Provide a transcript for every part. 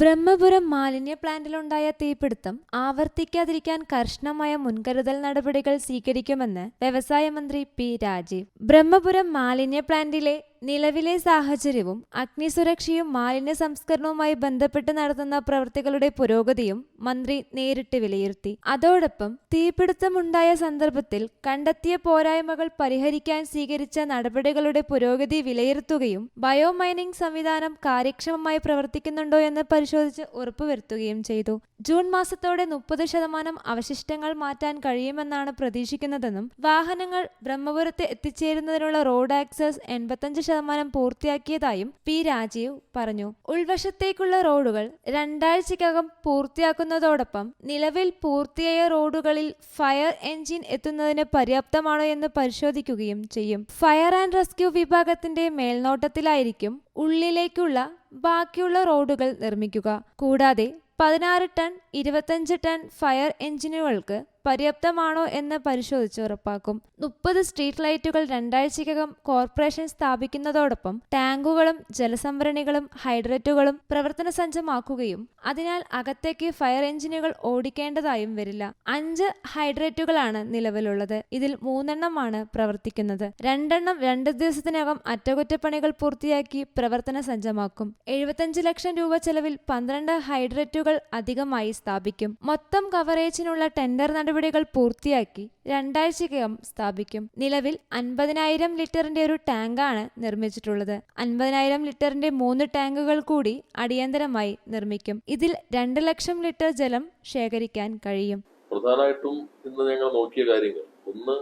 ബ്രഹ്മപുരം മാലിന്യ പ്ലാന്റിലുണ്ടായ തീപിടുത്തം ആവർത്തിക്കാതിരിക്കാൻ കർശനമായ മുൻകരുതൽ നടപടികൾ സ്വീകരിക്കുമെന്ന് വ്യവസായ മന്ത്രി പി രാജീവ്. ബ്രഹ്മപുരം മാലിന്യ പ്ലാന്റിലെ നിലവിലെ സാഹചര്യവും അഗ്നിസുരക്ഷയും മാലിന്യ സംസ്കരണവുമായി ബന്ധപ്പെട്ട് നടത്തുന്ന പ്രവൃത്തികളുടെ പുരോഗതിയും മന്ത്രി നേരിട്ട് വിലയിരുത്തി. അതോടൊപ്പം തീപിടുത്തമുണ്ടായ സന്ദർഭത്തിൽ കണ്ടെത്തിയ പോരായ്മകൾ പരിഹരിക്കാൻ സ്വീകരിച്ച നടപടികളുടെ പുരോഗതി വിലയിരുത്തുകയും ബയോമൈനിംഗ് സംവിധാനം കാര്യക്ഷമമായി പ്രവർത്തിക്കുന്നുണ്ടോ എന്ന് പരിശോധിച്ച് ഉറപ്പുവരുത്തുകയും ചെയ്തു. ജൂൺ മാസത്തോടെ മുപ്പത് ശതമാനം അവശിഷ്ടങ്ങൾ മാറ്റാൻ കഴിയുമെന്നാണ് പ്രതീക്ഷിക്കുന്നതെന്നും വാഹനങ്ങൾ ബ്രഹ്മപുരത്ത് എത്തിച്ചേരുന്നതിനുള്ള റോഡ് ആക്സസ് എൺപത്തഞ്ച് ശതമാനം പൂർത്തിയാക്കിയതായും പി രാജീവ് പറഞ്ഞു. ഉൾവശത്തേക്കുള്ള റോഡുകൾ രണ്ടാഴ്ചക്കകം പൂർത്തിയാക്കുന്നതോടൊപ്പം നിലവിൽ പൂർത്തിയായ റോഡുകളിൽ ഫയർ എഞ്ചിൻ എത്തുന്നതിന് പര്യാപ്തമാണോ എന്ന് പരിശോധിക്കുകയും ചെയ്യും. ഫയർ ആൻഡ് റെസ്ക്യൂ വിഭാഗത്തിന്റെ മേൽനോട്ടത്തിലായിരിക്കും ഉള്ളിലേക്കുള്ള ബാക്കിയുള്ള റോഡുകൾ നിർമ്മിക്കുക. കൂടാതെ പതിനാറ് ടൺ ഇരുപത്തഞ്ച് ടൺ ഫയർ എഞ്ചിനുകൾക്ക് പര്യാപ്തമാണോ എന്ന് പരിശോധിച്ച് ഉറപ്പാക്കും. മുപ്പത് സ്ട്രീറ്റ് ലൈറ്റുകൾ രണ്ടാഴ്ചക്കകം കോർപ്പറേഷൻ സ്ഥാപിക്കുന്നതോടൊപ്പം ടാങ്കുകളും ജലസംഭരണികളും ഹൈഡ്രറ്റുകളും പ്രവർത്തന സജ്ജമാക്കുകയും അതിനാൽ അകത്തേക്ക് ഫയർ എഞ്ചിനുകൾ ഓടിക്കേണ്ടതായും വരില്ല. അഞ്ച് ഹൈഡ്രറ്റുകളാണ് നിലവിലുള്ളത്. ഇതിൽ മൂന്നെണ്ണമാണ് പ്രവർത്തിക്കുന്നത്. രണ്ടെണ്ണം രണ്ട് ദിവസത്തിനകം അറ്റകുറ്റപ്പണികൾ പൂർത്തിയാക്കി പ്രവർത്തന സജ്ജമാക്കും എഴുപത്തഞ്ച് ലക്ഷം രൂപ ചെലവിൽ പന്ത്രണ്ട് ഹൈഡ്രറ്റുകൾ അധികമായി സ്ഥാപിക്കും. മൊത്തം കവറേജിനുള്ള ടെൻഡർ നടപടികൾ പൂർത്തിയാക്കി രണ്ടാഴ്ചക്കകം സ്ഥാപിക്കും. നിലവിൽ അൻപതിനായിരം ലിറ്ററിന്റെ ഒരു ടാങ്കാണ് നിർമ്മിച്ചിട്ടുള്ളത്. അൻപതിനായിരം ലിറ്ററിന്റെ മൂന്ന് ടാങ്കുകൾ കൂടി അടിയന്തരമായി നിർമ്മിക്കും. ഇതിൽ രണ്ട് ലക്ഷം ലിറ്റർ ജലം ശേഖരിക്കാൻ കഴിയും. പ്രധാനമായിട്ടും ഇന്ന് ഞങ്ങൾ നോക്കിയ കാര്യങ്ങൾ. ഒന്ന്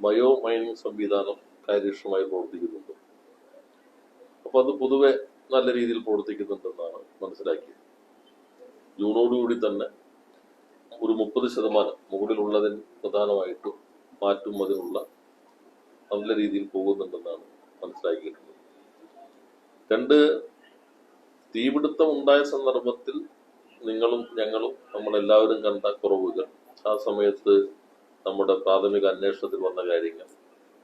ബയോ മൈനിങ് സംവിധാനം കാര്യക്ഷമമായി പ്രവർത്തിക്കുന്നുണ്ട്. അപ്പൊ അത് പൊതുവെ നല്ല രീതിയിൽ പ്രവർത്തിക്കുന്നുണ്ടെന്നാണ് മനസ്സിലാക്കിയത്. ജൂണോടുകൂടി തന്നെ ഒരു മുപ്പത് ശതമാനം മുകളിലുള്ളതിന് പ്രധാനമായിട്ടും മാറ്റും അതിനുള്ള നല്ല രീതിയിൽ പോകുന്നുണ്ടെന്നാണ് മനസ്സിലാക്കിയിട്ടുള്ളത്. രണ്ട് തീപിടുത്തം ഉണ്ടായ സന്ദർഭത്തിൽ നിങ്ങളും ഞങ്ങളും നമ്മളെല്ലാവരും കണ്ട കുറവുകൾ. ആ സമയത്ത് നമ്മുടെ പ്രാഥമിക അന്വേഷണത്തിൽ വന്ന കാര്യങ്ങൾ.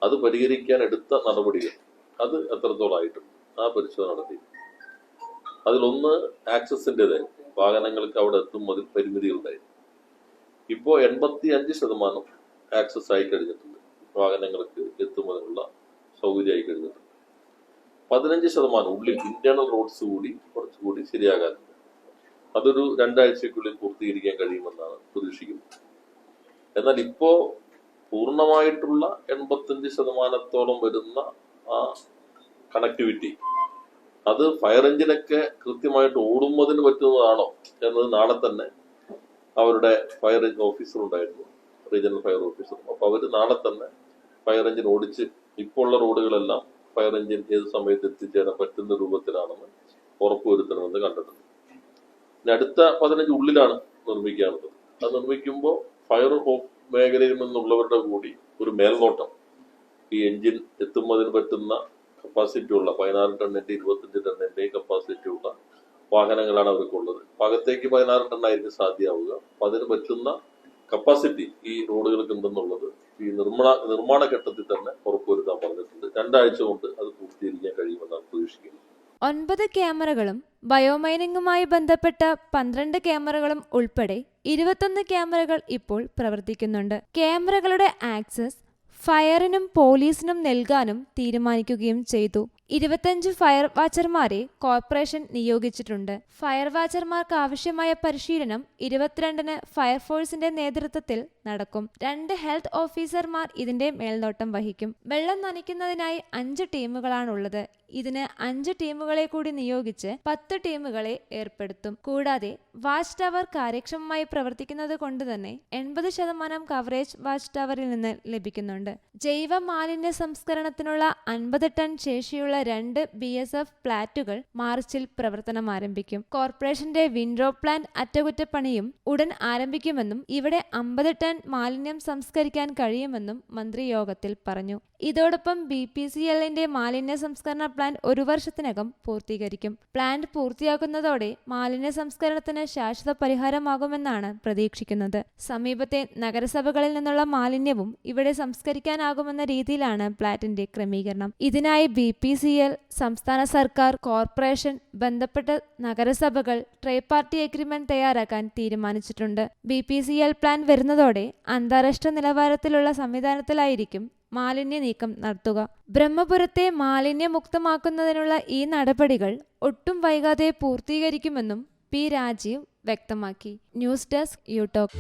അത് പരിഹരിക്കാൻ എടുത്ത നടപടികൾ. അത് എത്രത്തോളമായിട്ടുണ്ട് ആ പരിശോധന നടത്തി. അതിലൊന്ന് ആക്സസിന്റെതായി. വാഹനങ്ങൾക്ക് അവിടെ എത്തും അതിൽ പരിമിതികളുണ്ടായിരുന്നു ഇപ്പോൾ എൺപത്തി അഞ്ച് ശതമാനം ആക്സസ് ആയി കഴിഞ്ഞിട്ടുണ്ട്. വാഹനങ്ങൾക്ക് എത്തുന്നതിനുള്ള സൗകര്യമായി കഴിഞ്ഞിട്ടുണ്ട്. പതിനഞ്ച് ശതമാനം ഉള്ളിൽ ഇന്റേണൽ റോഡ്സ് കൂടി കുറച്ചുകൂടി ശരിയാകാറുണ്ട് അതൊരു രണ്ടാഴ്ചക്കുള്ളിൽ പൂർത്തീകരിക്കാൻ കഴിയുമെന്നാണ് പ്രതീക്ഷിക്കുന്നത്. എന്നാൽ ഇപ്പോ പൂർണമായിട്ടുള്ള എൺപത്തഞ്ച് ശതമാനത്തോളം വരുന്ന ആ കണക്ടിവിറ്റി അത് ഫയർ എഞ്ചിനൊക്കെ കൃത്യമായിട്ട് ഓടുന്നതിന് പറ്റുന്നതാണോ എന്നത് നാളെ തന്നെ അവരുടെ ഫയർ ഓഫീസർ ഉണ്ടായിരുന്നു. റീജിയണൽ ഫയർ ഓഫീസർ അപ്പൊ അവർ നാളെ തന്നെ ഫയർ എഞ്ചിൻ ഓടിച്ച് ഇപ്പോൾ ഉള്ള റോഡുകളെല്ലാം ഫയർ എഞ്ചിൻ ഏത് സമയത്ത് എത്തിച്ചേരാൻ പറ്റുന്ന രൂപത്തിലാണെന്ന് ഉറപ്പുവരുത്തണമെന്ന് കണ്ടിട്ടുണ്ട്. പിന്നെ അടുത്ത പതിനഞ്ച് ഉള്ളിലാണ് നിർമ്മിക്കാനുള്ളത്. അത് നിർമ്മിക്കുമ്പോൾ ഫയർ മേഖലയിൽ നിന്നുള്ളവരുടെ കൂടി ഒരു മേൽനോട്ടം. ഈ എഞ്ചിൻ എത്തുന്നതിന് പറ്റുന്ന കപ്പാസിറ്റി ഉള്ള പതിനാറ് ടണ്ണിന്റെ ഇരുപത്തഞ്ച് ടണ്ണിന്റെ കപ്പാസിറ്റി ഉള്ള വാഹനങ്ങളാണ് അവർക്കുള്ളത് അപ്പൊ അകത്തേക്ക് പതിനാറ് ടണ്ണായിരിക്കും സാധ്യമാവുക. അപ്പൊ അതിന് പറ്റുന്ന കപ്പാസിറ്റി ഈ റോഡുകൾക്ക് ഉണ്ടെന്നുള്ളത് ഈ നിർമ്മാണ നിർമ്മാണ ഘട്ടത്തിൽ തന്നെ ഉറപ്പുവരുത്താൻ പറഞ്ഞിട്ടുണ്ട്. രണ്ടാഴ്ച കൊണ്ട് അത് പൂർത്തീകരിക്കാൻ കഴിയുമെന്നാണ് പ്രതീക്ഷിക്കുന്നത് ഒൻപത് ക്യാമറകളും ബയോമൈനിങ്ങുമായി ബന്ധപ്പെട്ട പന്ത്രണ്ട് ക്യാമറകളും ഉൾപ്പെടെ ഇരുപത്തൊന്ന് ക്യാമറകൾ ഇപ്പോൾ പ്രവർത്തിക്കുന്നുണ്ട്. ക്യാമറകളുടെ ആക്സസ് ഫയറിനും പോലീസിനും നൽകാനും തീരുമാനിക്കുകയും ചെയ്തു. ഇരുപത്തഞ്ച് ഫയർ വാച്ചർമാരെ കോർപ്പറേഷൻ നിയോഗിച്ചിട്ടുണ്ട്. ഫയർ വാച്ചർമാർക്ക് ആവശ്യമായ പരിശീലനം ഇരുപത്തിരണ്ടിന് ഫയർഫോഴ്സിന്റെ നേതൃത്വത്തിൽ നടക്കും. രണ്ട് ഹെൽത്ത് ഓഫീസർമാർ ഇതിന്റെ മേൽനോട്ടം വഹിക്കും. വെള്ളം നനയ്ക്കുന്നതിനായി അഞ്ച് ടീമുകളാണുള്ളത്. ഇതിന് അഞ്ച് ടീമുകളെ കൂടി നിയോഗിച്ച് പത്ത് ടീമുകളെ ഏർപ്പെടുത്തും. കൂടാതെ വാച്ച് ടവർ കാര്യക്ഷമമായി പ്രവർത്തിക്കുന്നത് കൊണ്ട് തന്നെ എൺപത് ശതമാനം കവറേജ് വാച്ച് ടവറിൽ നിന്ന് ലഭിക്കുന്നുണ്ട്. ജൈവ മാലിന്യ സംസ്കരണത്തിനുള്ള അൻപത് ടൺ ശേഷിയുള്ള രണ്ട് ബി എസ് എഫ് പ്ലാറ്റുകൾ മാർച്ചിൽ പ്രവർത്തനം ആരംഭിക്കും. കോർപ്പറേഷന്റെ വിൻഡ്രോ പ്ലാന്റ് അറ്റകുറ്റപ്പണിയും ഉടൻ ആരംഭിക്കുമെന്നും ഇവിടെ അമ്പത് ടൺ മാലിന്യം സംസ്കരിക്കാൻ കഴിയുമെന്നും മന്ത്രി യോഗത്തിൽ പറഞ്ഞു. ഇതോടൊപ്പം ബി പി സി എല്ലിന്റെ മാലിന്യ സംസ്കരണ പ്ലാൻ ഒരു വർഷത്തിനകം പൂർത്തീകരിക്കും. പ്ലാന്റ് പൂർത്തിയാക്കുന്നതോടെ മാലിന്യ സംസ്കരണത്തിന് ശാശ്വത പരിഹാരമാകുമെന്നാണ് പ്രതീക്ഷിക്കുന്നത്. സമീപത്തെ നഗരസഭകളിൽ നിന്നുള്ള മാലിന്യവും ഇവിടെ സംസ്കരിക്കാനാകുമെന്ന രീതിയിലാണ് പ്ലാന്റിന്റെ ക്രമീകരണം. ഇതിനായി ബി പി സി എൽ സംസ്ഥാന സർക്കാർ കോർപ്പറേഷൻ ബന്ധപ്പെട്ട നഗരസഭകൾ ട്രൈപാർട്ടി എഗ്രിമെന്റ് തയ്യാറാക്കാൻ തീരുമാനിച്ചിട്ടുണ്ട്. B P C L plan വരുന്നതോടെ അന്താരാഷ്ട്ര നിലവാരത്തിലുള്ള സംവിധാനത്തിലായിരിക്കും മാലിന്യ നീക്കം നടത്തുക. ബ്രഹ്മപുരത്തെ മാലിന്യമുക്തമാക്കുന്നതിനുള്ള ഈ നടപടികൾ ഒട്ടും വൈകാതെ പൂർത്തീകരിക്കുമെന്നും പി രാജീവ് വ്യക്തമാക്കി. News desk യൂടോക്ക്